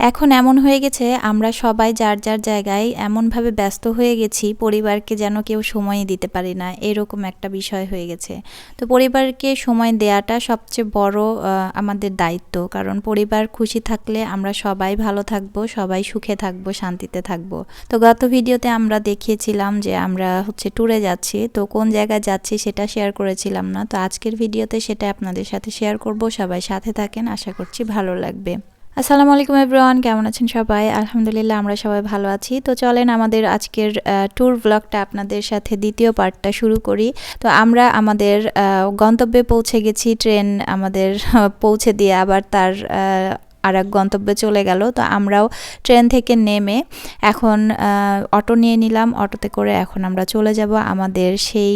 এখন এমন হয়ে গেছে, আমরা সবাই যার যার জায়গায় এমনভাবে ব্যস্ত হয়ে গেছি, পরিবারকে যেন কেউ সময় দিতে পারি না, এরকম একটা বিষয় হয়ে গেছে। তো পরিবারকে সময় দেওয়াটা সবচেয়ে বড় আমাদের দায়িত্ব। কারণ পরিবার খুশি থাকলে আমরা সবাই ভালো থাকব, সবাই সুখে থাকব, শান্তিতে থাকব। তো গত ভিডিওতে আমরা দেখিয়েছিলাম যে আমরা হচ্ছে ট্যুরে যাচ্ছি, তো কোন জায়গায় যাচ্ছি সেটা শেয়ার করেছিলাম না। তো আজকের ভিডিওতে সেটা আপনাদের সাথে শেয়ার করব, সবাই সাথে থাকেন, আশা করছি ভালো লাগবে। আসসালামু আলাইকুম এভরিওয়ান, কেমন আছেন সবাই? আলহামদুলিল্লাহ আমরা সবাই ভালো আছি। তো চলেন আমাদের আজকের ট্যুর ব্লগটা আপনাদের সাথে দ্বিতীয় পার্টটা শুরু করি। তো আমরা আমাদের গন্তব্যে পৌঁছে গেছি ট্রেন আমাদের, পৌঁছে দিয়ে আবার তার আর এক গন্তব্যে চলে গেল। তো আমরাও ট্রেন থেকে নেমে এখন অটো নিয়ে নিলাম। অটোতে করে এখন আমরা চলে যাব আমাদের সেই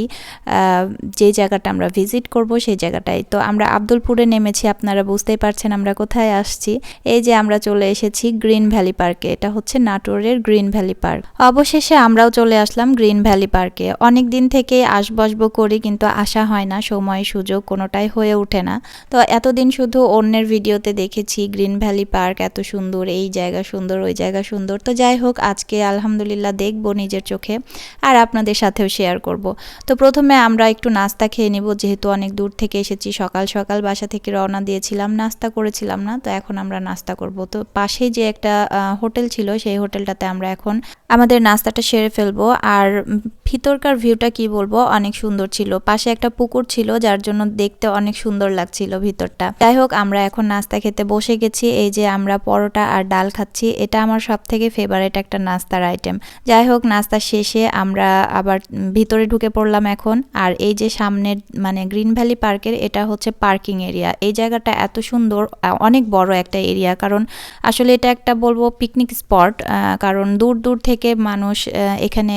যে জায়গাটা আমরা ভিজিট করব সেই জায়গাটায়। তো আমরা আব্দুলপুরে নেমেছি, আপনারা বুঝতেই পারছেন আমরা কোথায় আসছি। এই যে আমরা চলে এসেছি গ্রিন ভ্যালি পার্কে, এটা হচ্ছে নাটোরের গ্রিন ভ্যালি পার্ক। অবশেষে আমরাও চলে আসলাম গ্রিন ভ্যালি পার্কে। অনেক দিন থেকে আসবসবো করি, কিন্তু আসা হয় না, সময় সুযোগ কোনোটাই হয়ে ওঠে না। তো এতদিন শুধু অন্যের ভিডিওতে দেখেছি গ্রিন ভ্যালি পার্ক এত সুন্দর, এই জায়গা সুন্দর, ওই জায়গা সুন্দর। তো যাই হোক, আজকে আলহামদুলিল্লাহ দেখব নিজের চোখে আর আপনাদের সাথেও শেয়ার করব। তো প্রথমে আমরা একটু নাস্তা খেয়ে নিব, যেহেতু অনেক দূর থেকে এসেছি, সকাল সকাল বাসা থেকে রওনা দিয়েছিলাম, নাস্তা করেছিলাম না, তো এখন আমরা নাস্তা করব। তো পাশেই যে একটা হোটেল ছিল, সেই হোটেলটাতে আমরা এখন আমাদের নাস্তাটা সেরে ফেলব। আর ভিতরকার ভিউটা কি বলব, অনেক সুন্দর ছিল। পাশে একটা পুকুর ছিল, যার জন্য দেখতে অনেক সুন্দর লাগছিল ভিতরটা। যাই হোক, আমরা এখন নাস্তা খেতে বসে গেছি। এই যে আমরা পরোটা আর ডাল খাচ্ছি, এটা আমার সব থেকে ফেভারিট একটা নাস্তার আইটেম যাই হোক, নাস্তা শেষে আমরা আবার ভিতরে ঢুকে পড়লাম এখন। আর এই যে সামনের মানে গ্রিন ভ্যালি পার্কের, এটা হচ্ছে পার্কিং এরিয়া। এই জায়গাটা এত সুন্দর অনেক বড় একটা এরিয়া। কারণ আসলে এটা একটা বলব পিকনিক স্পট কারণ দূর দূর থেকে মানুষ এখানে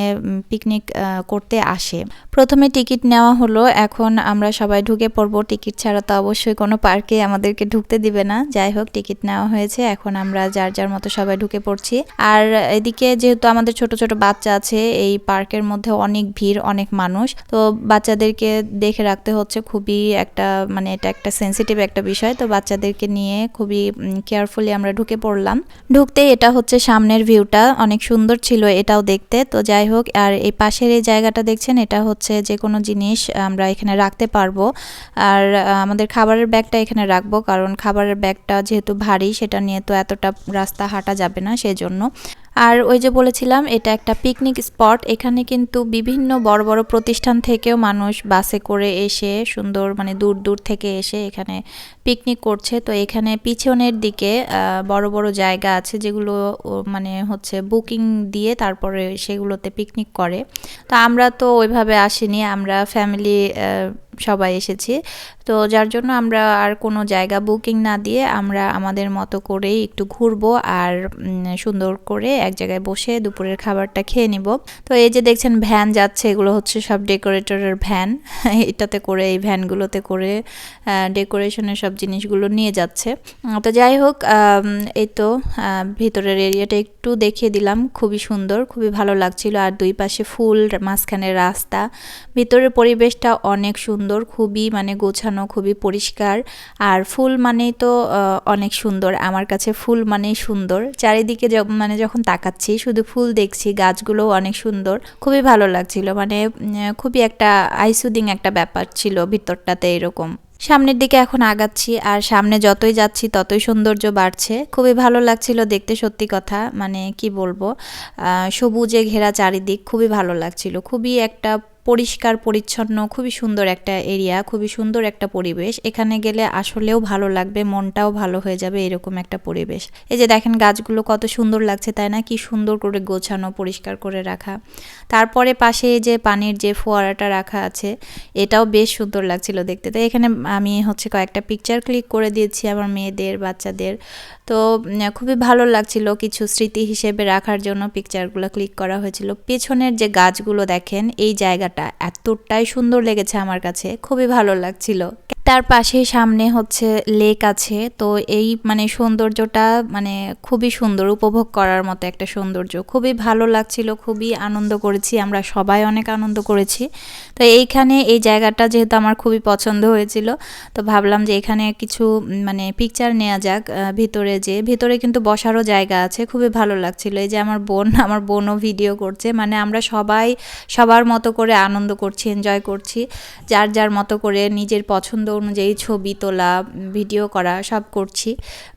পিকনিক করতে আসে। প্রথমে টিকিট নেওয়া হলো, এখন আমরা সবাই ঢুকে পড়ব। টিকিট ছাড়া তো অবশ্যই কোনো পার্কে আমাদেরকে ঢুকতে দিবে না। যাই হোক টিকিট নেওয়া হয়েছে। এখন আমরা যার যার মতো সবাই ঢুকে পড়ছি। আর এদিকে যেহেতু আমাদের ছোট ছোট বাচ্চা আছে, এই পার্কের মধ্যে অনেক ভিড়, অনেক মানুষ। তো বাচ্চাদেরকে দেখে রাখতে হচ্ছে খুবই একটা মানে এটা একটা সেন্সিটিভ একটা বিষয়। তো বাচ্চাদেরকে নিয়ে খুবই কেয়ারফুলি আমরা ঢুকে পড়লাম। ঢুকতে এটা হচ্ছে সামনের ভিউটা অনেক সুন্দর ছিল এটাও দেখতে। তো যাই হোক, আর এই পাশের এই জায়গাটা দেখছেন, এটা হচ্ছে যে কোনো জিনিস আমরা এখানে রাখতে পারব। আর আমাদের খাবারের ব্যাগটা এখানে রাখব। কারণ খাবারের ব্যাগটা যেহেতু ভারী, সেটা নিয়ে তো এতটা রাস্তা হাঁটা যাবে না সেজন্য। আর ওই যে বলেছিলাম, এটা একটা পিকনিক স্পট এখানে কিন্তু বিভিন্ন বড় বড় প্রতিষ্ঠান থেকেও মানুষ বাসে করে এসে সুন্দর মানে দূর দূর থেকে এসে এখানে পিকনিক করছে। তো এখানে পিছনের দিকে বড় বড় জায়গা আছে যেগুলো মানে হচ্ছে বুকিং দিয়ে তারপরে সেগুলোতে পিকনিক করে। তো আমরা তো ওইভাবে আসিনি, আমরা ফ্যামিলি সবাই এসেছি। তো যার জন্য আমরা আর কোনো জায়গা বুকিং না দিয়ে আমরা আমাদের মতো করেই একটু ঘুরবো আর সুন্দর করে এক জায়গায় বসে দুপুরের খাবারটা খেয়ে নিব। তো এই যে দেখছেন ভ্যান যাচ্ছে, এগুলো হচ্ছে সব ডেকোরেটরের ভ্যান। এটাতে করে এই ভ্যানগুলোতে করে ডেকোরেশনের সব জিনিসগুলো নিয়ে যাচ্ছে। তো যাই হোক এই তো ভিতরের এরিয়াটা একটু দেখিয়ে দিলাম। খুবই সুন্দর, খুবই ভালো লাগছিল। আর দুই পাশে ফুল, মাঝখানে রাস্তা। ভিতরের পরিবেশটা অনেক সুন্দর। খুবই মানে গোছানো, খুবই পরিষ্কার। আর ফুল মানেই তো অনেক সুন্দর। আমার কাছে ফুল মানেই সুন্দর। চারিদিকে মানে যখন তাকাচ্ছি, শুধু ফুল দেখছি, গাছগুলোও অনেক সুন্দর। খুবই ভালো লাগছিল। মানে খুবই একটা আইসুদিং একটা ব্যাপার ছিল ভিতরটাতে এরকম। সামনের দিকে এখন আগাচ্ছি, আর সামনে যতই যাচ্ছি, ততই সৌন্দর্য বাড়ছে। খুবই ভালো লাগছিল দেখতে, সত্যি কথা। মানে কি বলব? সবুজে ঘেরা চারিদিক খুবই ভালো লাগছিল। খুবই একটা পরিষ্কার, পরিচ্ছন্ন, খুবই সুন্দর একটা এরিয়া, খুবই সুন্দর একটা পরিবেশ। এখানে গেলে আসলেও ভালো লাগবে, মনটাও ভালো হয়ে যাবে এরকম একটা পরিবেশ। এই যে দেখেন গাছগুলো কত সুন্দর লাগছে, তাই না? কি সুন্দর করে গোছানো, পরিষ্কার করে রাখা। তারপরে পাশে যে পানির যে ফোয়ারাটা রাখা আছে, এটাও বেশ সুন্দর লাগছিল দেখতে। তো এখানে আমি হচ্ছে কয়েকটা পিকচার ক্লিক করে দিয়েছি আমার মেয়েদের, বাচ্চাদের। তো খুবই ভালো লাগছিল কিছু স্মৃতি হিসেবে রাখার জন্য পিকচারগুলো ক্লিক করা হয়েছিল। পেছনের যে গাছগুলো দেখেন, এই জায়গাটা জায়গাটা এতটাই সুন্দর লেগেছে আমার কাছে, খুবই ভালো লাগছিল। তার পাশে সামনে হচ্ছে লেক আছে, তো এই মানে সৌন্দর্যটা মানে খুবই সুন্দর, উপভোগ করার মতো একটা সৌন্দর্য। খুবই ভালো লাগছিল, খুবই আনন্দ করেছি, আমরা সবাই অনেক আনন্দ করেছি। তো এইখানে এই জায়গাটা যেহেতু আমার খুবই পছন্দ হয়েছিল, তো ভাবলাম যে এখানে কিছু মানে পিকচার নেওয়া যাক ভিতরে যে, ভিতরে কিন্তু বসারও জায়গা আছে, খুবই ভালো লাগছিল। এই যে আমার বোন, আমার বোনও ভিডিও করছে মানে আমরা সবাই সবার মতো করে আনন্দ করছি এনজয় করছি। যার যার মতো করে নিজের পছন্দ অনুযায়ী ছবি তোলা ভিডিও করা সব করছি।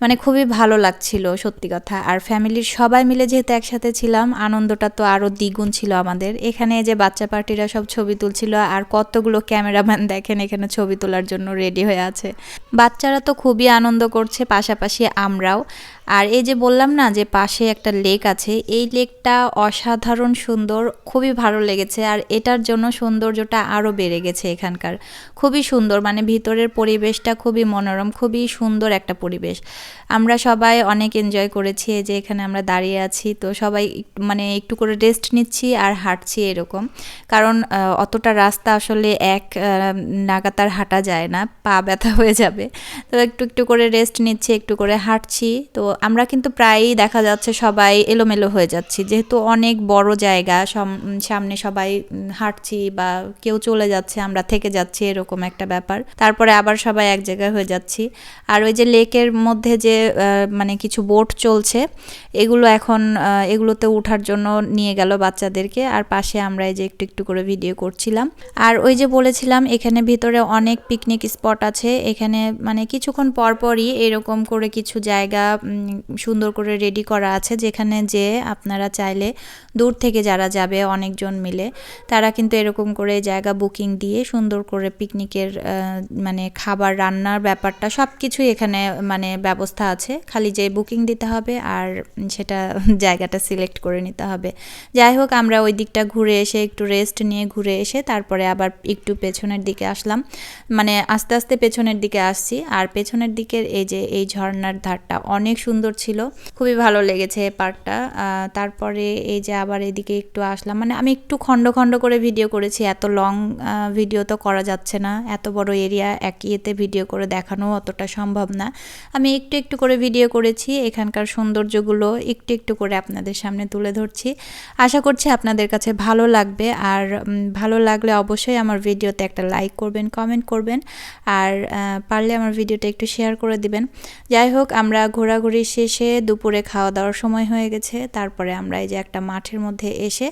মানে খুবই ভালো লাগছিল, সত্যি কথা। আর ফ্যামিলির সবাই মিলে যেহেতু একসাথে ছিলাম, আনন্দটা তো আরও দ্বিগুণ ছিল আমাদের। এখানে যে বাচ্চা পার্টিরা সব ছবি তুলছিল, আর কতগুলো ক্যামেরাম্যান দেখেন, এখানে ছবি তোলার জন্য রেডি হয়ে আছে। বাচ্চারা তো খুবই আনন্দ করছে, পাশাপাশি আমরাও। আর এই যে বললাম না যে পাশে একটা লেক আছে, এই লেকটা অসাধারণ সুন্দর, খুবই ভালো লেগেছে আর এটার জন্য সৌন্দর্যটা আরও বেড়ে গেছে এখানকার। খুবই সুন্দর মানে ভিতরের পরিবেশটা খুবই মনোরম, খুবই সুন্দর একটা পরিবেশ। আমরা সবাই অনেক এনজয় করেছি যে এখানে আমরা দাঁড়িয়ে আছি, তো সবাই মানে একটু করে রেস্ট নিচ্ছি আর হাঁটছি এরকম। কারণ অতটা রাস্তা আসলে এক নাগাতার হাঁটা যায় না, পা ব্যথা হয়ে যাবে। তো একটু একটু করে রেস্ট নিচ্ছি, একটু করে হাঁটছি, তো আমরা কিন্তু প্রায়ই দেখা যাচ্ছে সবাই এলোমেলো হয়ে যাচ্ছি। যেহেতু অনেক বড় জায়গা সামনে সবাই হাঁটছি বা কেউ চলে যাচ্ছে, আমরা থেকে যাচ্ছি, এরকম একটা ব্যাপার। তারপরে আবার সবাই এক জায়গায় হয়ে যাচ্ছি। আর ওই যে লেকের মধ্যে যে মানে কিছু বোট চলছে, এগুলো এখন এগুলোতে উঠার জন্য নিয়ে গেল বাচ্চাদেরকে। আর পাশে আমরা এই যে একটু একটু করে ভিডিও করছিলাম। আর ওই যে বলেছিলাম, এখানে ভিতরে অনেক পিকনিক স্পট আছে। এখানে মানে কিছুক্ষণ পরপরই এরকম করে কিছু জায়গা সুন্দর করে রেডি করা আছে, যেখানে যে আপনারা চাইলে দূর থেকে যারা যাবে অনেকজন মিলে, তারা কিন্তু এরকম করে জায়গা বুকিং দিয়ে সুন্দর করে পিকনিকের মানে খাবার রান্নার ব্যাপারটা সব কিছুই এখানে মানে ব্যবস্থা আছে। খালি যে বুকিং দিতে হবে আর সেটা জায়গাটা সিলেক্ট করে নিতে হবে। যাই হোক, আমরা ওই দিকটা ঘুরে এসে একটু রেস্ট নিয়ে ঘুরে এসে তারপরে আবার একটু পেছনের দিকে আসলাম। মানে আস্তে আস্তে পেছনের দিকে আসছি, আর পেছনের দিকের এই যে, এই ঝর্নার ধারটা অনেক সুন্দর ছিল। খুবই ভালো লেগেছে পার্কটা। তারপরে এই যে আবার এদিকে একটু আসলাম মানে আমি একটু খণ্ড খণ্ড করে ভিডিও করেছি, এত লং ভিডিও তো করা যাচ্ছে না। এত বড় এরিয়া, এক ইয়েতে ভিডিও করে দেখানো অতটা সম্ভব না। আমি একটু একটু করে ভিডিও করেছি, এখানকার সৌন্দর্যগুলো একটু একটু করে আপনাদের সামনে তুলে ধরছি। আশা করছি আপনাদের কাছে ভালো লাগবে, আর ভালো লাগলে অবশ্যই আমার ভিডিওতে একটা লাইক করবেন, কমেন্ট করবেন, আর পারলে আমার ভিডিওটা একটু শেয়ার করে দিবেন। যাই হোক, আমরা ঘোরাঘুরি শেষে দুপুরে খাওয়া দাওয়ার সময় হয়ে গেছে। তারপরে আমরা এই যে একটা মাঠের মধ্যে এসে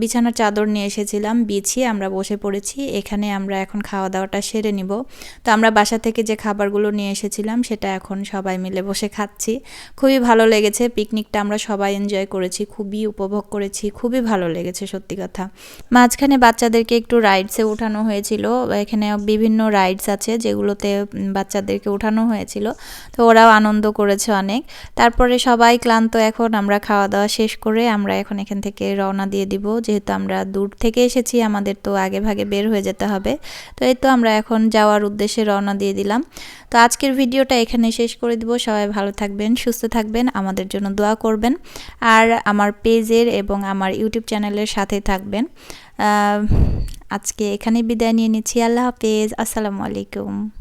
বিছানার চাদর নিয়ে এসেছিলাম, বিছিয়ে আমরা বসে পড়েছি। এখানে আমরা এখন খাওয়া দাওয়াটা সেরে নিব। তো আমরা বাসা থেকে যে খাবারগুলো নিয়ে এসেছিলাম, সেটা এখন সবাই মিলে বসে খাচ্ছি। খুবই ভালো লেগেছে, পিকনিকটা আমরা সবাই এনজয় করেছি, খুবই উপভোগ করেছি, খুবই ভালো লেগেছে, সত্যি কথা। মাঝখানে বাচ্চাদেরকে একটু রাইডসে উঠানো হয়েছিল, এখানে বিভিন্ন রাইডস আছে, যেগুলোতে বাচ্চাদেরকে উঠানো হয়েছিল। তো ওরাও আনন্দ করেছে অনেক। তারপরে সবাই ক্লান্ত, এখন আমরা খাওয়া দাওয়া শেষ করে আমরা এখন এখান থেকে রওনা দিয়ে দিব। যেহেতু আমরা দূর থেকে এসেছি, আমাদের তো আগে ভাগে বের হয়ে যেতে হবে। তো এই তো আমরা এখন যাওয়ার উদ্দেশ্যে রওনা দিয়ে দিলাম। তো আজকের ভিডিওটা এখানে শেষ করে দিব। সবাই ভালো থাকবেন, সুস্থ থাকবেন, আমাদের জন্য দোয়া করবেন। আর আমার পেজের এবং আমার ইউটিউব চ্যানেলের সাথে থাকবেন। আজকে এখানে বিদায় নিয়ে নিচ্ছি। আল্লাহ হাফেজ। আসসালামু আলাইকুম।